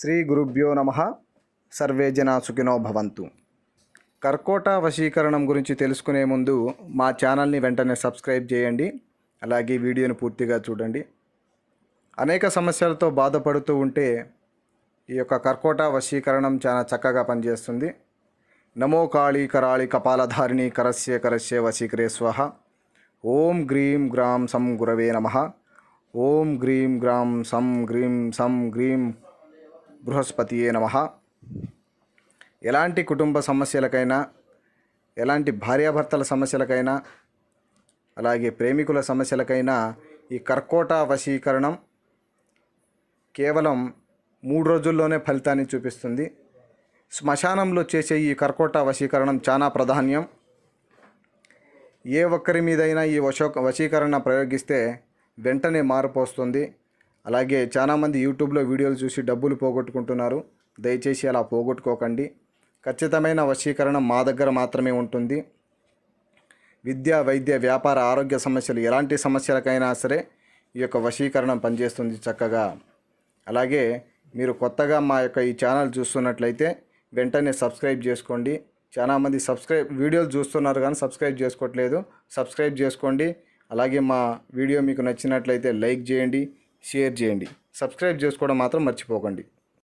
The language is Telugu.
శ్రీ గురుభ్యో నమ. సర్వే జన సుఖినో భవంతు. కర్కోట వశీకరణం గురించి తెలుసుకునే ముందు మా ఛానల్ని వెంటనే సబ్స్క్రైబ్ చేయండి. అలాగే వీడియోని పూర్తిగా చూడండి. అనేక సమస్యలతో బాధపడుతూ ఉంటే ఈ యొక్క కర్కోట వశీకరణం చాలా చక్కగా పనిచేస్తుంది. నమో కాళీ కరాళి కపాలధారిణి కరస్య కరస్య వశీకరే స్వహ. ఓం గ్రీం గ్రాం సం గురవే నమ. ఓం గ్రీం గ్రాం సం గ్రీం సం గ్రీం బృహస్పతియే నమ. ఎలాంటి కుటుంబ సమస్యలకైనా ఎలాంటి భార్యాభర్తల సమస్యలకైనా అలాగే ప్రేమికుల సమస్యలకైనా ఈ కర్కోట వశీకరణం కేవలం మూడు రోజుల్లోనే ఫలితాన్ని చూపిస్తుంది. శ్మశానంలో చేసే ఈ కర్కోట వశీకరణం చాలా ప్రాధాన్యం. ఏ ఒక్కరి మీదైనా ఈ వశో వశీకరణ ప్రయోగిస్తే వెంటనే మార్పు వస్తుంది అలాగే చాలామంది యూట్యూబ్లో వీడియోలు చూసి డబ్బులు పోగొట్టుకుంటున్నారు. దయచేసి అలా పోగొట్టుకోకండి. ఖచ్చితమైన వశీకరణ మా దగ్గర మాత్రమే ఉంటుంది. విద్య వైద్య వ్యాపార ఆరోగ్య సమస్యలు ఎలాంటి సమస్యలకైనా సరే ఈ యొక్క వశీకరణం పనిచేస్తుంది చక్కగా. అలాగే మీరు కొత్తగా మా యొక్క ఈ ఛానల్ చూస్తున్నట్లయితే వెంటనే సబ్స్క్రైబ్ చేసుకోండి. చాలామంది సబ్స్క్రైబ్ వీడియోలు చూస్తున్నారు కానీ సబ్స్క్రైబ్ చేసుకోవట్లేదు. సబ్స్క్రైబ్ చేసుకోండి. అలాగే మా వీడియో మీకు నచ్చినట్లయితే లైక్ చేయండి. షేర్ చేయండి. సబ్స్క్రైబ్ చేసుకోవడం మాత్రం మర్చిపోకండి.